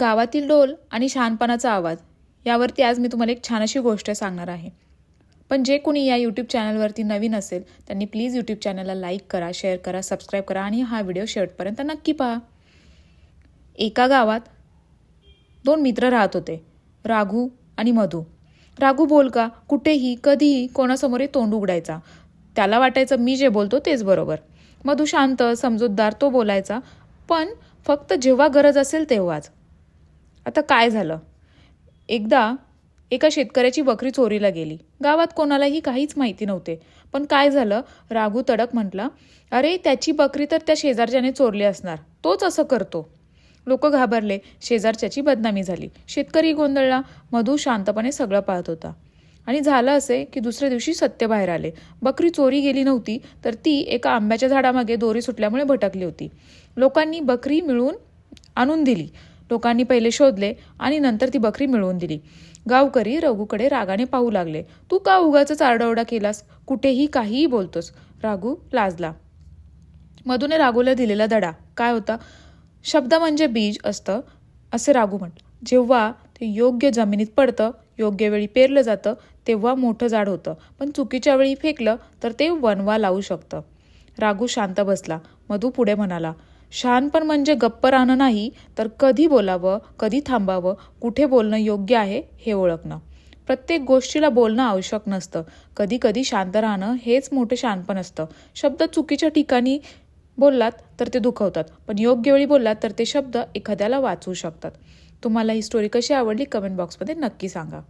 गावातील डोल आणि शहाणपणाचा आवाज यावरती आज मी तुम्हाला एक छान अशी गोष्ट सांगणार आहे. पण जे कोणी या यूट्यूब चॅनलवरती नवीन असेल त्यांनी प्लीज यूट्यूब चॅनलला लाईक करा शेअर करा सबस्क्राईब करा आणि हा व्हिडिओ शेवटपर्यंत नक्की पहा. एका गावात दोन मित्र राहत होते राघू आणि मधू. राघू बोल का कुठेही कधीही कोणासमोरही तोंड उघडायचा. त्याला वाटायचं मी जे बोलतो तेच बरोबर. मधू शांत समजूतदार तो बोलायचा पण फक्त जेव्हा गरज असेल तेव्हाच. आता काय झालं? एकदा एका शेतकऱ्याची बकरी चोरीला गेली. गावात कोणालाही काहीच माहिती नव्हते. पण काय झालं? राघू तडक म्हटला अरे त्याची बकरी तर त्या शेजारच्याने चोरली असणार. तोच असं करतो. लोक घाबरले. शेजारच्याची बदनामी झाली. शेतकरी गोंधळला. मधू शांतपणे सगळं पाहत होता. आणि झालं असे की दुसऱ्या दिवशी सत्य बाहेर आले. बकरी चोरी गेली नव्हती तर ती एका आंब्याच्या झाडामागे दोरी सुटल्यामुळे भटकली होती. लोकांनी बकरी मिळून आणून दिली. लोकांनी पहिले शोधले आणि नंतर ती बकरी मिळवून दिली. गावकरी रघूकडे रागाने पाहू लागले. तू का उगाच आरडाओरडा केलास? कुठेही काहीही बोलतोस. राघू लाजला. मधूने राघूला दिलेला धडा. काय होता? शब्द म्हणजे बीज असतं असे राघू म्हटलं जेव्हा ते योग्य जमिनीत पडतं योग्य वेळी पेरलं जातं तेव्हा मोठं झाड होतं. पण चुकीच्या वेळी फेकलं तर ते वनवा लावू शकतं. राघू शांत बसला. मधू पुढे म्हणाला शहाणपण म्हणजे गप्प राहणं नाही तर कधी बोलावं कधी थांबावं कुठे बोलणं योग्य आहे हे ओळखणं. प्रत्येक गोष्टीला बोलणं आवश्यक नसतं. कधी कधी शांत राहणं हेच मोठे शहाणपण असतं. शब्द चुकीच्या ठिकाणी बोललात तर ते दुखवतात पण योग्य वेळी बोललात तर ते शब्द एखाद्याला वाचवू शकतात. तुम्हाला ही स्टोरी कशी आवडली कमेंट बॉक्समध्ये नक्की सांगा.